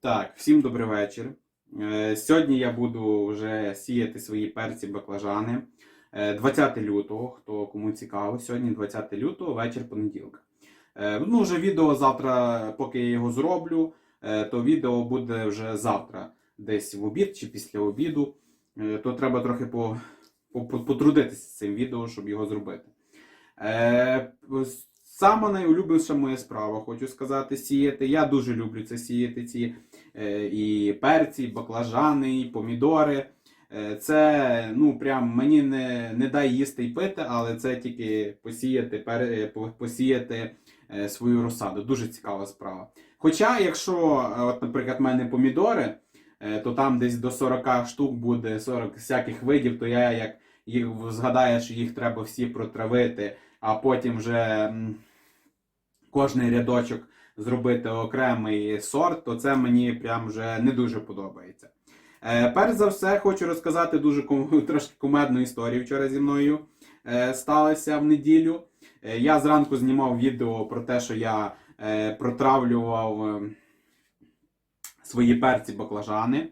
Так, всім добрий вечір. Е, Сьогодні я буду вже сіяти свої перці баклажани. Е, 20 лютого, хто кому цікаво, сьогодні 20 лютого, вечір понеділка. Е, Ну, вже відео завтра, поки я його зроблю, е, то відео буде вже завтра, десь в обід чи після обіду. Е, То треба трохи по, по- потрудитися з цим відео, щоб його зробити. Сама найулюбленіша моя справа, хочу сказати, сіяти. Я дуже люблю це сіяти, ці е, і перці, і баклажани, і помідори. Е, Це ну прям мені не, не дай їсти і пити, але це тільки посіяти, пер, е, посіяти свою розсаду. Дуже цікава справа. Хоча, якщо, от, наприклад, в мене помідори, то там десь до 40 штук буде 40 всяких видів, то я як їх згадаю, що їх треба всі протравити, а потім вже кожний рядочок зробити окремий сорт, то це мені прям вже не дуже подобається. Е, перш за все, хочу розказати дуже ком- трошки кумедну історію вчора зі мною е, сталося в неділю. Е, я зранку знімав відео про те, що я е, протравлював е, свої перці баклажани.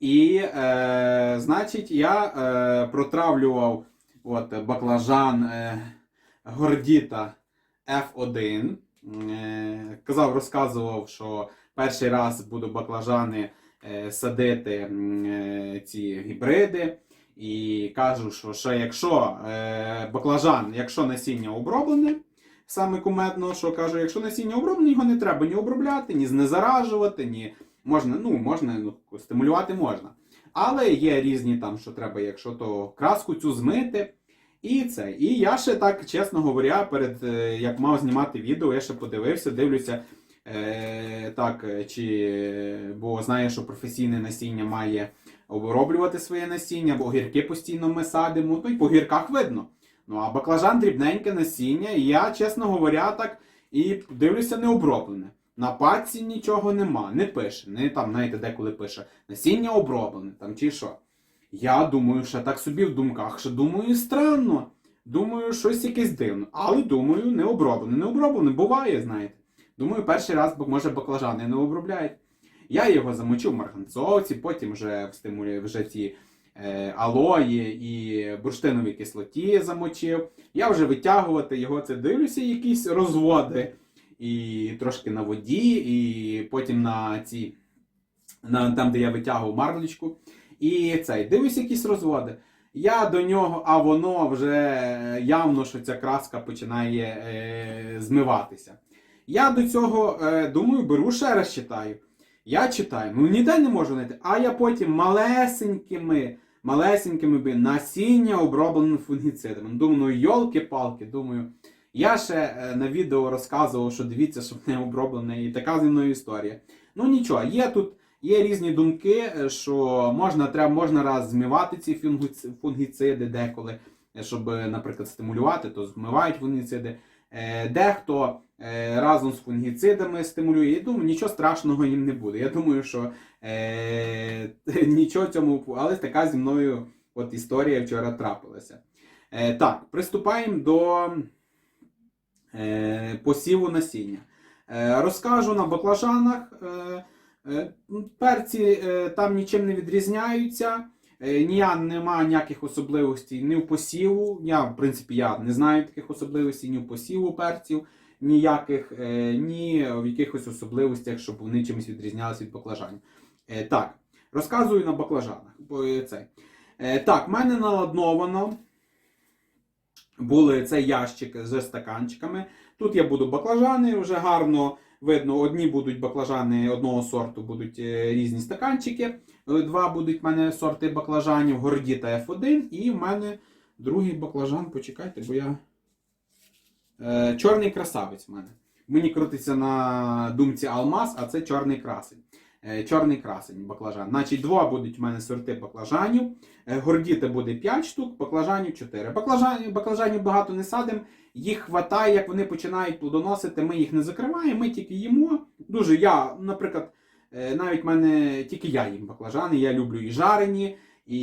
І, е, значить, я е, протравлював от, баклажан е, Гордіта F1. Е, казав, розказував, що перший раз буду баклажани е, садити е, ці гібриди. І кажу, що ще якщо баклажан, якщо насіння оброблене, саме кумедно, що кажу, якщо насіння оброблене, його не треба ні обробляти, ні знезаражувати, ні можна, ну, можна ну, стимулювати можна. Але є різні там, що треба, якщо то краску цю змити. І це. І я ще так, чесно говоря, перед е, як мав знімати відео, я ще подивився, дивлюся. Е, так, е, чи, бо знаю, що професійне насіння має оброблювати своє насіння, бо огірки постійно ми садимо, ну і по гірках видно. Ну а баклажан дрібненьке насіння, і я, чесно говоря, так і дивлюся не оброблене. На паці нічого нема, не пише, не там, знаєте, деколи пише насіння оброблене там чи що. Я думаю, що так собі в думках, що думаю, странно. Думаю, щось якесь дивно. Але думаю, не оброблене. Не оброблене, буває, знаєте. Думаю, перший раз, може баклажани не обробляють. Я його замочив в марганцовці, потім вже в стимулі вже ті е, алої і бурштиновій кислоті замочив. Я вже витягувати його це дивлюся, якісь розводи. І трошки на воді, і потім на ці, на, там, де я витягував марлечку. І цей, дивлюсь якісь розводи. Я до нього, а воно вже явно, що ця краска починає е, змиватися. Я до цього е, думаю, беру ще раз читаю. Я читаю, ну ніде не можу знайти. А я потім малесенькими, малесенькими би насіння обробленим фунгіцидами. Думаю, ну йолки-палки, думаю. Я ще е, на відео розказував, що дивіться, щоб не оброблене, і така зі мною історія. Ну нічого, є тут є різні думки, е, що можна, треба, можна раз змивати ці фунгіциди деколи, е, щоб, е, наприклад, стимулювати, то змивають фунгіциди. Дехто разом з фунгіцидами стимулює. Я думаю, нічого страшного їм не буде. Я думаю, що е, нічого цьому, але така зі мною от історія вчора трапилася. Е, так, приступаємо до е, посіву насіння. Е, розкажу на баклажанах. Е, перці е, там нічим не відрізняються. Е, нія нема ніяких особливостей ні в посіву. Я, в принципі, я не знаю таких особливостей ні в посіву перців, ніяких, е, ні в якихось особливостях, щоб вони чимось відрізнялися від баклажанів. Е, так, розказую на баклажанах. Е. Е, так, в мене наладновано були цей ящик з стаканчиками. Тут я буду баклажани, вже гарно видно. Одні будуть баклажани одного сорту, будуть е, різні стаканчики. Е, Два будуть в мене сорти баклажанів, Горді та F1. І в мене другий баклажан, почекайте, бо я. Е, чорний красавець в мене. Мені крутиться на думці алмаз, а це чорний красень. Чорний красень баклажан. Значить, два будуть в мене сорти баклажанів. Гордіти буде 5 штук, баклажанів 4. Баклажанів, баклажанів багато не садимо. Їх хватає, як вони починають плодоносити, ми їх не закриваємо, ми тільки їмо. Дуже я, наприклад, е, навіть мене тільки я їм баклажани, я люблю і жарені, і,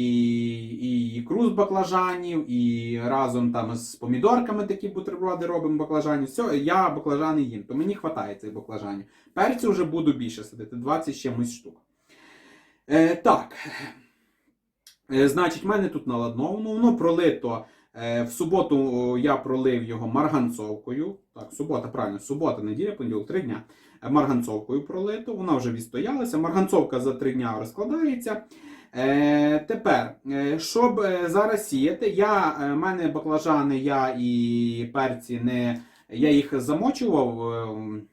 і ікру з баклажанів, і разом там з помідорками такі бутерброди робимо баклажанів. Все, я баклажани їм, то мені вистачає цих баклажанів. Перцю вже буду більше садити, 20 з чимось штук. Е, так. Е, значить, в мене тут наладновано, воно пролито. Е, в суботу я пролив його марганцовкою. Так, субота, правильно, субота, неділя, понеділок, три дня. Е, Марганцовкою пролито, вона вже відстоялася. Марганцовка за три дня розкладається. Е, тепер, е, щоб зараз сіяти, я, в мене баклажани, я і перці не. Я їх замочував, е, е, де-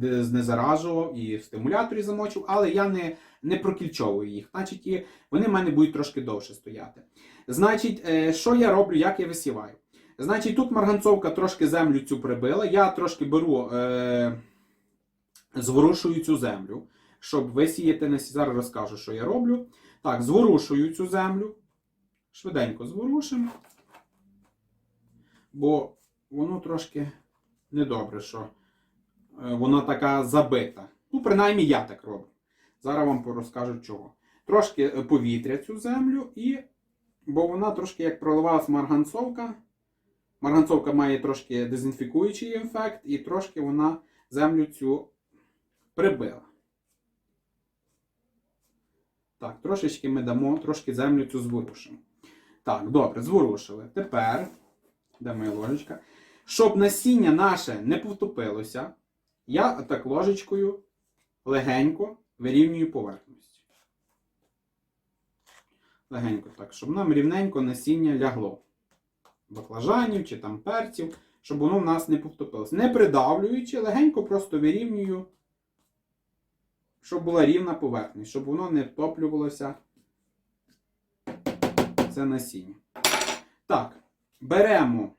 знезаражував і в стимуляторі замочив, але я не, не прокільчовую їх. Значить, і вони в мене будуть трошки довше стояти. Значить, е, що я роблю, як я висіваю? Значить, тут марганцовка трошки землю цю прибила. Я трошки беру, е, зворушую цю землю, щоб висіяти Зараз розкажу, що я роблю. Так, зворушую цю землю. Швиденько зворушимо. Бо воно трошки недобре, що е, вона така забита. Ну, принаймні я так роблю. Зараз вам розкажу чого. Трошки е, повітря цю землю і. Бо вона трошки як проливалась марганцовка. Марганцовка має трошки дезінфікуючий ефект, і трошки вона землю цю прибила. Так, трошечки ми дамо, трошки землю цю зворушимо. Так, добре, зворушили. Тепер, де моя ложечка? Щоб насіння наше не повтопилося, я так ложечкою легенько вирівнюю поверхність. Легенько так, щоб нам рівненько насіння лягло. Баклажанів чи там перців, щоб воно в нас не повтопилося. Не придавлюючи, легенько просто вирівнюю, щоб була рівна поверхність, щоб воно не втоплювалося це насіння. Так, беремо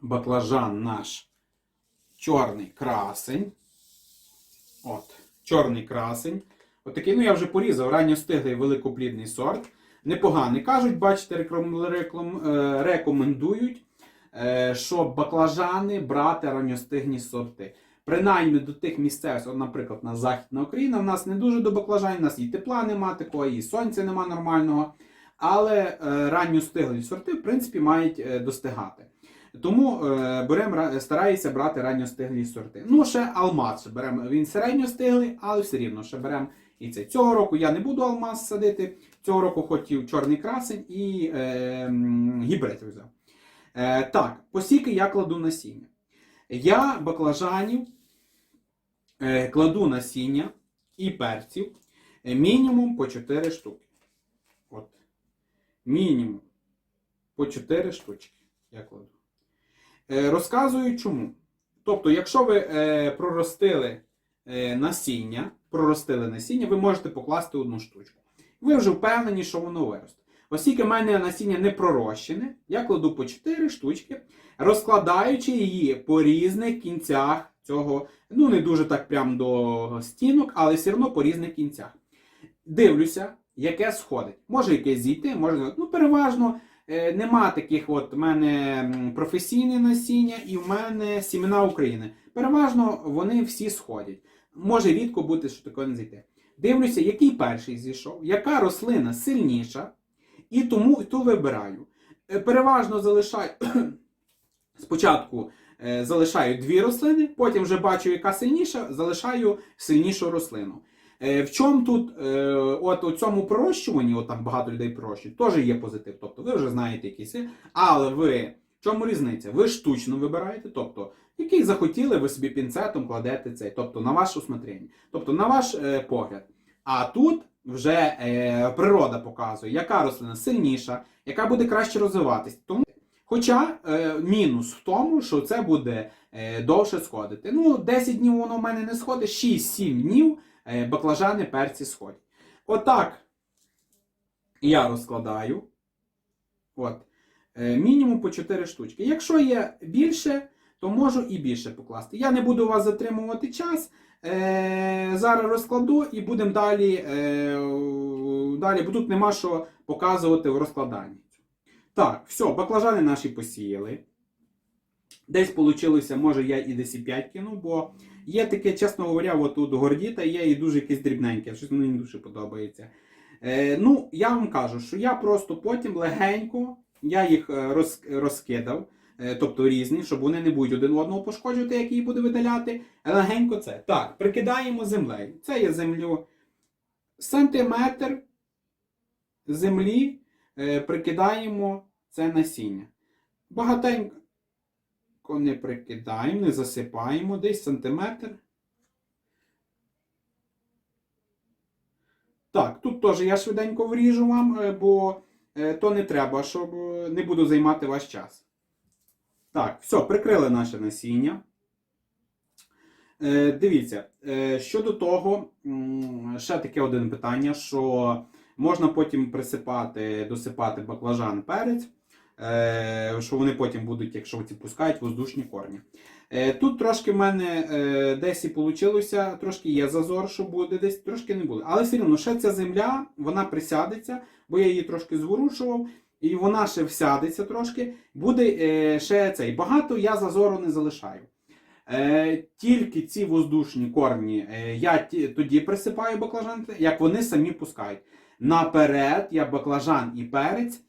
баклажан наш чорний красень. От, чорний красень. Отакий, ну я вже порізав, ранньостиглий великоплідний сорт. Непоганий. Кажуть, бачите, реклам, реклам, е, рекомендують, е, щоб баклажани брати ранньостигні сорти. Принаймні до тих місцевостей, от, наприклад, на Західна Україна, в нас не дуже до баклажанів, у нас і тепла нема такого, і сонця нема нормального. Але е, ранньостиглі сорти, в принципі, мають достигати. Тому е, берем, ра- стараюся брати ранньостиглі сорти. Ну, ще алмаз беремо. Він середньостиглий, але все рівно ще беремо і це. Цього року я не буду алмаз садити. Цього року хотів чорний красень і е, гібрид взяв. Е, так, посіки я кладу насіння. Я баклажанів е, кладу насіння і перців е, мінімум по 4 штуки. От. Мінімум по 4 штучки я кладу. Е, розказую чому. Тобто, якщо ви е, проростили е, насіння, проростили насіння, ви можете покласти одну штучку. Ви вже впевнені, що воно виросте. Оскільки в мене насіння не пророщене, я кладу по 4 штучки, розкладаючи її по різних кінцях цього, ну не дуже так прям до стінок, але все одно по різних кінцях. Дивлюся, яке сходить. Може якесь зійти, може. Ну, переважно нема таких, от в мене професійне насіння і в мене сімена України. Переважно вони всі сходять. Може рідко бути, що таке не зійти. Дивлюся, який перший зійшов, яка рослина сильніша, і тому і ту вибираю. Е, Переважно залишаю спочатку е, залишаю дві рослини, потім вже бачу, яка сильніша, залишаю сильнішу рослину. Е, В чому тут, е, от у цьому пророщуванні, от там багато людей пророщують, теж є позитив. Тобто ви вже знаєте якісь, але ви в чому різниця? Ви штучно вибираєте, тобто який захотіли, ви собі пінцетом кладете цей, тобто на ваше усмотрення, тобто на ваш е, погляд. А тут вже е, природа показує, яка рослина сильніша, яка буде краще розвиватись. Тому, хоча е, мінус в тому, що це буде е, довше сходити. Ну, 10 днів воно в мене не сходить, 6-7 днів баклажани перці сходять. Отак я розкладаю. От. Е, мінімум по 4 штучки. Якщо є більше, то можу і більше покласти. Я не буду вас затримувати час. Е, зараз розкладу і будемо далі, е, далі, тут нема що показувати в розкладанні. Так, все, баклажани наші посіяли. Десь вийшло, може я і десь і 5 кину, бо є таке, чесно говоря, от тут гордіта є і дуже якесь дрібненьке, щось мені дуже подобається. Е, ну, я вам кажу, що я просто потім легенько я їх е, роз, розкидав, е, тобто різні, щоб вони не будуть один одного пошкоджувати, як її буде видаляти. Легенько це. Так, прикидаємо землею. Це є землю сантиметр землі, е, прикидаємо це насіння. Багатенько не прикидаємо, не засипаємо, десь сантиметр. Так, тут теж я швиденько вріжу вам, е, бо е, то не треба, щоб е, не буду займати ваш час. Так, все, прикрили наше насіння. Дивіться, щодо того, ще таке один питання, що можна потім присипати, досипати баклажан перець, що вони потім будуть, якщо ці пускають, воздушні корні. Е, Тут трошки в мене е, десь і вийшло, трошки є зазор, що буде, десь трошки не буде. Але все одно, ще ця земля, вона присядеться, бо я її трошки зворушував, і вона ще всядеться трошки. Буде е, ще цей. Багато я зазору не залишаю. Е, тільки ці воздушні корні е, я ті, тоді присипаю баклажан, як вони самі пускають. Наперед я баклажан і перець е,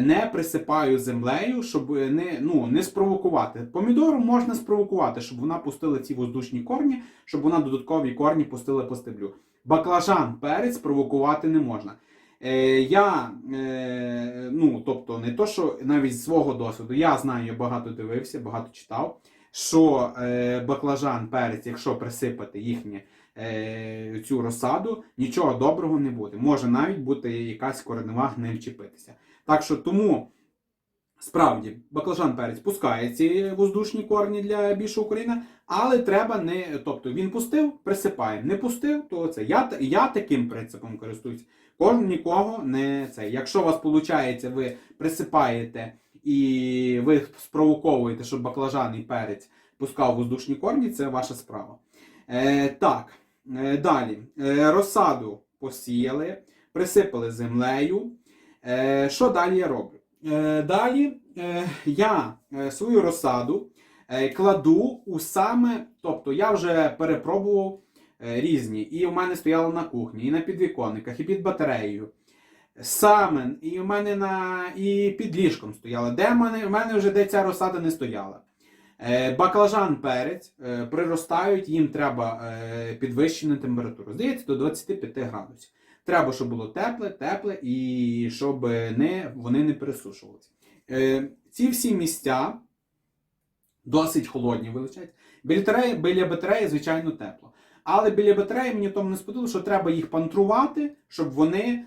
не присипаю землею, щоб не, ну, не спровокувати. Помідору можна спровокувати, щоб вона пустила ці воздушні корні, щоб вона додаткові корні пустила по стеблю. Баклажан, перець провокувати не можна. Е, я, е, ну, тобто, не то, що навіть з свого досвіду, я знаю, я багато дивився, багато читав, що е, баклажан, перець, якщо присипати їхнє е, цю розсаду, нічого доброго не буде. Може навіть бути якась коренева гниль чіпитися. Так що тому. Справді, баклажан перець пускає ці воздушні корні для більшого коріння, але треба не. Тобто він пустив, присипає. Не пустив, то це. Я, я таким принципом користуюсь. Кожен нікого не це. Якщо у вас виходить, ви присипаєте і ви спровоковуєте, щоб баклажан і перець пускав воздушні корні, це ваша справа. Е, так, далі. Е, розсаду посіяли, присипали землею. Е, що далі я роблю? Е, Далі е, я е, свою розсаду е, кладу у саме, тобто я вже перепробував е, різні, і в мене стояло на кухні, і на підвіконниках, і під батареєю. Саме, і в мене на і під ліжком стояла. Де в мене, в мене вже де ця розсада не стояла. Е, Баклажан перець е, приростають, їм треба е, підвищена температура. Здається, до 25 градусів. Треба, щоб було тепле, тепле і щоб не, вони не пересушувалися. Ці всі місця досить холодні величать. Біля батареї, біля батареї, звичайно, тепло. Але біля батареї мені тому не сподобалося, що треба їх пантрувати, щоб вони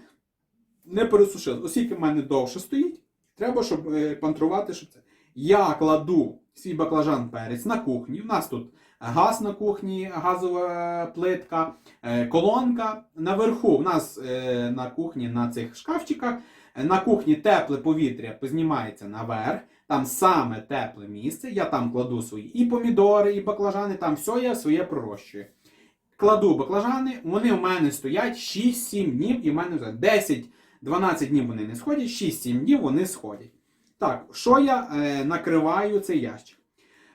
не пересушили. Оскільки в мене довше стоїть, треба, щоб пантрувати, щоб це. Я кладу свій баклажан перець на кухні. У нас тут газ на кухні, газова плитка, е, колонка. Наверху в нас е, на кухні на цих шкафчиках. е, На кухні тепле повітря знімається наверх. Там саме тепле місце. Я там кладу свої і помідори, і баклажани, там все я своє пророщую. Кладу баклажани, вони в мене стоять 6-7 днів, і в мене вже 10-12 днів вони не сходять, 6-7 днів вони сходять. Так, що я е, накриваю цей ящик?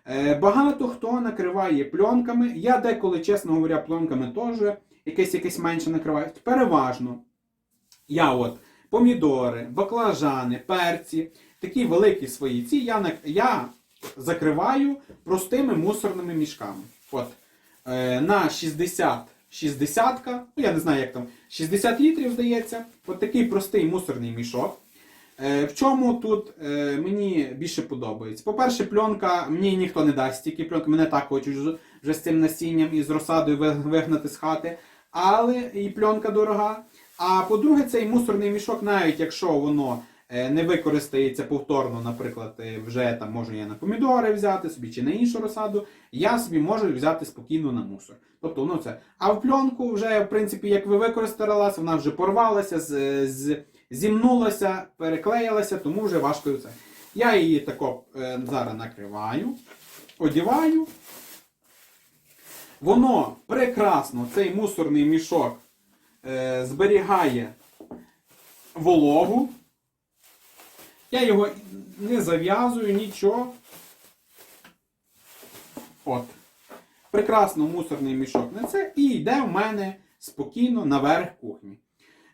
Е, багато хто накриває пленками. Я деколи, чесно говоря, пленками теж якесь якесь менше накриваю. Переважно я от помідори, баклажани, перці, такі великі свої ці я, я закриваю простими мусорними мішками. От, е, на 60 60 ну я не знаю, як там, 60 літрів, здається, от такий простий мусорний мішок. Е, В чому тут е, мені більше подобається? По-перше, пленка мені ніхто не дасть стільки пленки, мене так хочуть вже- з цим насінням і з розсадою вигнати з хати, але і пленка дорога. А по-друге, цей мусорний мішок, навіть якщо воно е, не використається повторно, наприклад, вже там можу я на помідори взяти собі чи на іншу розсаду, я собі можу взяти спокійно на мусор. Тобто воно це. А в пленку вже, в принципі, як ви використалася, вона вже порвалася, з, з, зімнулася, переклеїлася, тому вже важко це. Я її тако е, зараз накриваю, одіваю. Воно прекрасно, цей мусорний мішок е, зберігає вологу. Я його не зав'язую, нічого. От. Прекрасно мусорний мішок на це і йде в мене спокійно наверх кухні.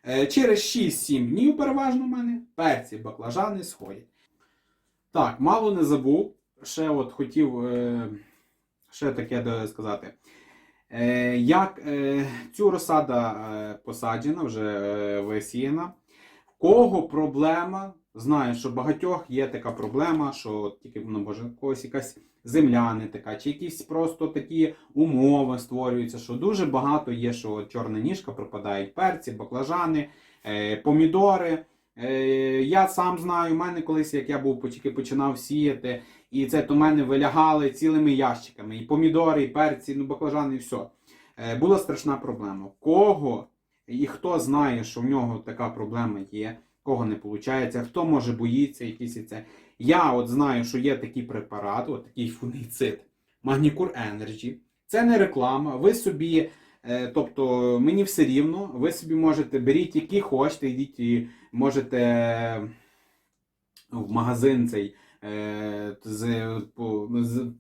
Е, Через 6-7 днів переважно в мене перці, баклажани сходять. Так, мало не забув. Ще от хотів е, ще таке сказати. Е, як цю розсада посаджена, вже висіяна. Кого проблема? Знаю, що багатьох є така проблема, що тільки ну, може, когось якась земля не така, чи якісь просто такі умови створюються, що дуже багато є, що чорна ніжка пропадають перці, баклажани, е, помідори. Е, я сам знаю, в мене колись, як я був тільки починав сіяти, і це в мене вилягали цілими ящиками. І помідори, і перці, ну баклажани, і все. Е, була страшна проблема. Кого і хто знає, що в нього така проблема є, кого не виходить, хто може боїться якісь це. Я от знаю, що є такий препарат, от такий фунгіцид, Magnicure Energy. Це не реклама. Ви собі, е, тобто мені все рівно, ви собі можете беріть, який хочете, йдіть і можете в магазин цей. Е, з,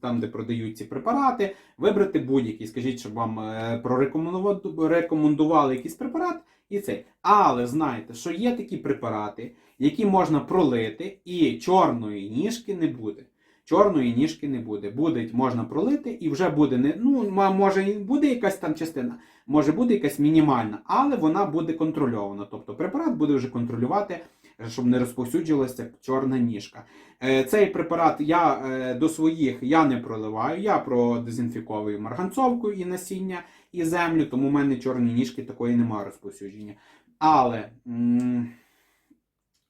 там, де продають ці препарати, вибрати будь-який. Скажіть, щоб вам е, прорекомендували рекомендували якийсь препарат і цей. Але знайте, що є такі препарати, які можна пролити, і чорної ніжки не буде. Чорної ніжки не буде. Буде можна пролити, і вже буде не ну може буде якась там частина, може буде якась мінімальна, але вона буде контрольована. Тобто препарат буде вже контролювати, щоб не розповсюджувалася чорна ніжка. Е, Цей препарат я е, до своїх я не проливаю, я продезінфіковую марганцовку і насіння, і землю, тому в мене чорні ніжки такої немає розповсюдження. Але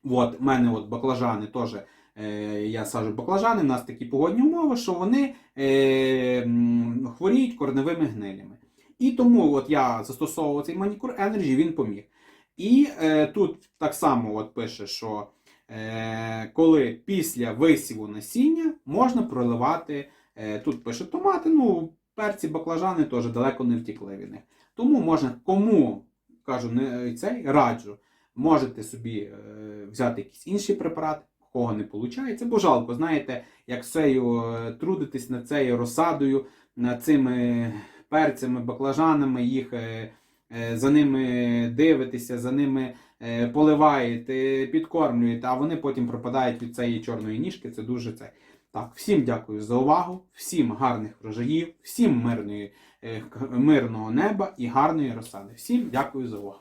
от, в мене от баклажани теж. е, Я саджу баклажани, в нас такі погодні умови, що вони хворіють корневими гнилями. І тому от я застосовував цей Manicure Energy, він поміг. І е, тут так само от пише, що е, коли після висіву насіння можна проливати, е, тут пише томати, ну, перці, баклажани теж далеко не втікли від них. Тому можна, кому кажу, не цей раджу, можете собі е, взяти якийсь інший препарат, кого не виходить, бо жалко, знаєте, як цею е, трудитись над цією розсадою, над цими перцями, баклажанами, їх е, е, за ними дивитеся, за ними е, поливаєте, підкормлюєте, а вони потім пропадають від цієї чорної ніжки. Це дуже це. Так, всім дякую за увагу, всім гарних врожаїв, всім мирної, е, мирного неба і гарної розсади. Всім дякую за увагу.